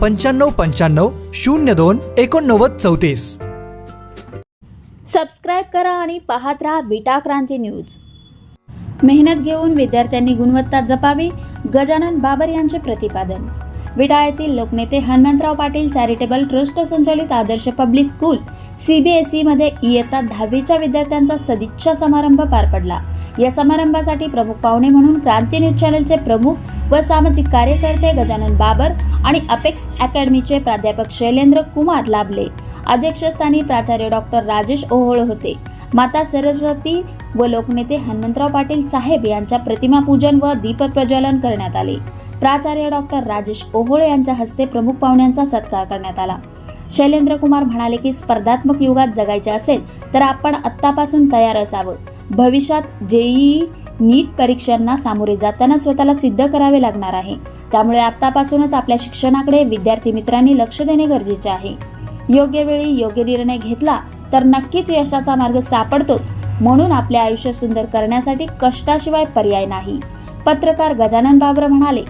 पंच्याण्णव पंच्याण्णव शून्य दोन एकोणनव्वद चौतीस. सबस्क्राईब करा आणि पाहत राहा विटा क्रांती न्यूज. मेहनत घेऊन विद्यार्थ्यांनी गुणवत्ता जपावी गजानन बाबर यांचे प्रतिपादन. विटा येथील लोकनेते हनुमंतराव पाटील चॅरिटेबल ट्रस्ट संचालित आदर्श पब्लिक स्कूल सीबीएसई मध्ये इयत्ता दहावीच्या विद्यार्थ्यांचा सदिच्छा समारंभ पार पडला. या समारंभासाठी प्रमुख पाहुणे म्हणून क्रांती न्यूज चॅनलचे प्रमुख व सामाजिक कार्यकर्ते गजानन बाबर आणि अपेक्स अकॅडमीचे प्राध्यापक शैलेंद्र कुमार लाभले. अध्यक्षस्थानी प्राचार्य डॉक्टर राजेश ओहोळ होते. माता सरस्वती व लोकनेते हनुमंतराव पाटील साहेब यांच्या प्रतिमा पूजन व दीपप्रज्वलन करण्यात आले. प्राचार्य डॉक्टर राजेश ओहोळे यांच्या हस्ते प्रमुख पाहुण्यांचा सत्कार करण्यात आला. शैलेंद्र कुमार म्हणाले की स्पर्धात्मक युगात जगायचे असेल तर आपण आत्तापासून तयार असावं. भविष्यात जेईई नीट परीक्षांना सामोरे जाताना स्वतःला सिद्ध करावे लागणार आहे. त्यामुळे आत्तापासूनच आपल्या शिक्षणाकडे विद्यार्थी मित्रांनी लक्ष देणे गरजेचे आहे. योग्य वेळी योग्य निर्णय घेतला तर नक्कीच यशाचा मार्ग सापडतोच. म्हणून आपले आयुष्य सुंदर करण्यासाठी कष्टाशिवाय पर्याय नाही. पत्रकार गजानन बाबर म्हणाले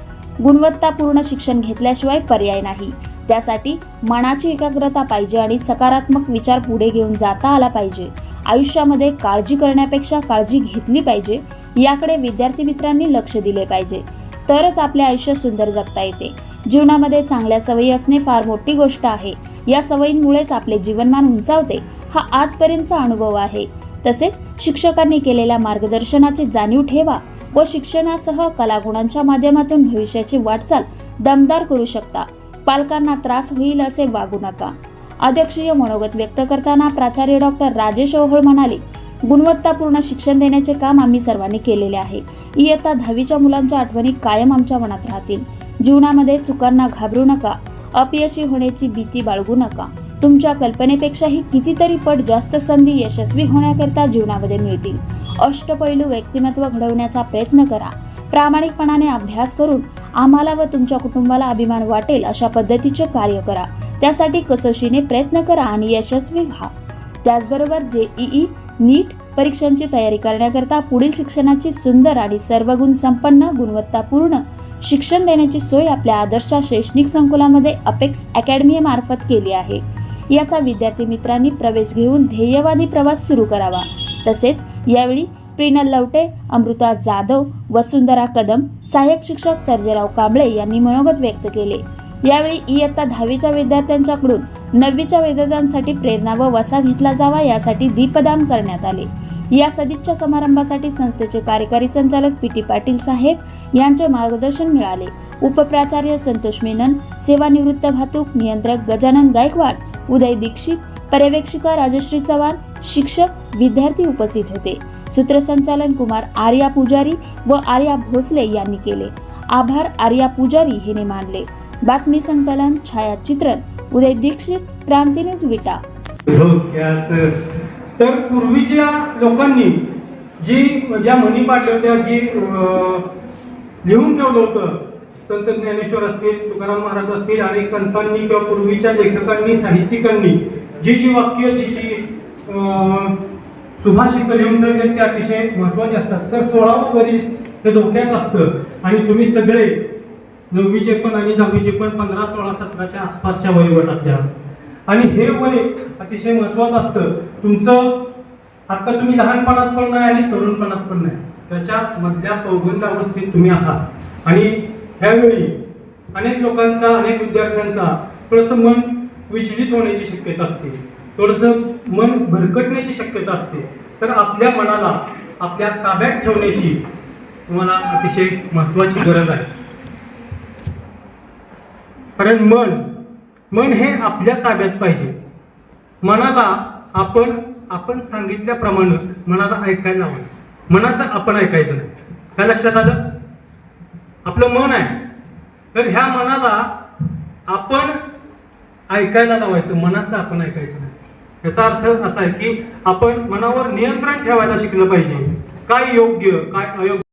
गुणवत्तापूर्ण शिक्षण घेतल्याशिवाय पर्याय नाही. त्यासाठी मनाची एकाग्रता पाहिजे आणि सकारात्मक विचार पुढे घेऊन जाता आला पाहिजे. आयुष्यामध्ये काळजी करण्यापेक्षा काळजी घेतली पाहिजे याकडे विद्यार्थी मित्रांनी लक्ष दिले पाहिजे. तरच आपले आयुष्य सुंदर जगता येते. जीवनामध्ये चांगल्या सवयी असणे फार मोठी गोष्ट आहे. या सवयींमुळेच आपले जीवनमान उंचावते हा आजपर्यंतचा अनुभव आहे. तसेच शिक्षकांनी केलेल्या मार्गदर्शनाची जाणीव ठेवा व शिक्षणासह कलागुणांच्या माध्यमातून भविष्याची वाटचाल दमदार करू शकता. पालकांना त्रास होईल असे वागू नका. अध्यक्षीय मनोगत व्यक्त करताना प्राचार्य डॉक्टर राजेश ओहळ म्हणाले गुणवत्तापूर्ण शिक्षण देण्याचे काम आम्ही सर्वांनी केलेले आहे. इयत्ता दहावीच्या मुलांच्या आठवणी कायम आमच्या मनात राहतील. जीवनामध्ये चुकांना घाबरू नका अपयशी होण्याची भीती बाळगू नका. तुमच्या कल्पनेपेक्षाही कितीतरी पट जास्त संधी यशस्वी होण्याकरता जीवनामध्ये मिळतील. अष्टपैलू व्यक्तिमत्व घडवण्याचा प्रयत्न करा. प्रामाणिकपणाने अभ्यास करून आम्हाला व तुमच्या कुटुंबाला अभिमान वाटेल अशा पद्धतीचे कार्य करा. त्यासाठी कसोशीने प्रयत्न करा आणि यशस्वी व्हा. त्याचबरोबर जेईई नीट परीक्षांची तयारी करण्याकरता पुढील शिक्षणाची सुंदर आणि सर्वगुण संपन्न गुणवत्तापूर्ण शिक्षण देण्याची सोय आपल्या आदर्श शैक्षणिक संकुलामध्ये अपेक्स अकॅडमी मार्फत केली आहे. याचा विद्यार्थी मित्रांनी प्रवेश घेऊन ध्येयवादी प्रवास सुरू करावा. तसेच यावेळी प्रिनल लवटे अमृता जाधव वसुंधरा कदम सहाय्यक शिक्षक सर्जेराव कांबळे यांनी मनोगत व्यक्त केले. यावेळी इयत्ता दहावीच्या विद्यार्थ्यांच्याकडून नववीच्या विद्यार्थ्यांसाठी प्रेरणा व वसा घेतला जावा यासाठी दीपदान करण्यात आले. या सदिच्छा समारंभासाठी संस्थेचे कार्यकारी संचालक पी टी पाटील साहेब यांचे मार्गदर्शन मिळाले. उपप्राचार्य संतोष मेनन सेवानिवृत्त वाहतूक नियंत्रक गजानन गायकवाड उदय दीक्षित पर्यवेक्षिका राजश्री चव्हाण शिक्षक विद्यार्थी उपस्थित होते. सूत्रसंचालन कुमार आर्या पुजारी व आर्या भोसले यांनी केले. आभार आर्या पुजारी हिने मानले. बातमी संकलन छायाचित्रण. उदय दीक्षित क्रांती न्यूज विटा. तर पूर्वीच्या लोकांनी जी ज्या म्हणी पाडल्या होत्या जी लिहून ठेवलं होतं संत ज्ञानेश्वर असतील तुकाराम महाराज असतील अनेक संतांनी किंवा पूर्वीच्या लेखकांनी साहित्यिकांनी जी जी वाक्य जी जी सुभाषित लिहून ठेवले ते अतिशय महत्त्वाचे असतात तर सोळावं वरीस हे धोक्याच असतं. आणि तुम्ही सगळे नववीचे पण आणि दहावीचे पण पंधरा सोळा सतराच्या आसपासच्या वयोगटातल्या आणि हे वय अतिशय महत्वाचं असतं. तुमचं आता तुम्ही लहानपणात पण नाही आणि तरुणपणात पण नाही. त्याच्या मधल्या पौगंड अवस्थेत तुम्ही आहात. आणि ह्यावेळी अनेक लोकांचा अनेक विद्यार्थ्यांचा थोडंसं मन विचलित होण्याची शक्यता असते. थोडंसं मन भरकटण्याची शक्यता असते. तर आपल्या मनाला आपल्या ताब्यात ठेवण्याची तुम्हाला अतिशय महत्वाची गरज आहे. कारण मन मन हे आपल्या ताब्यात पाहिजे. मनाला आपण आपण सांगितल्याप्रमाणे मनाला ऐकायला लावायचं. मनाचं आपण ऐकायचं नाही. काय लक्षात आलं? आपलं मन आहे. तर ह्या मनाला आपण ऐकायला लावायचं. मनाचं आपण ऐकायचं नाही. याचा अर्थ असा आहे की आपण मनावर नियंत्रण ठेवायला शिकलं पाहिजे. काय योग्य काय अयोग्य?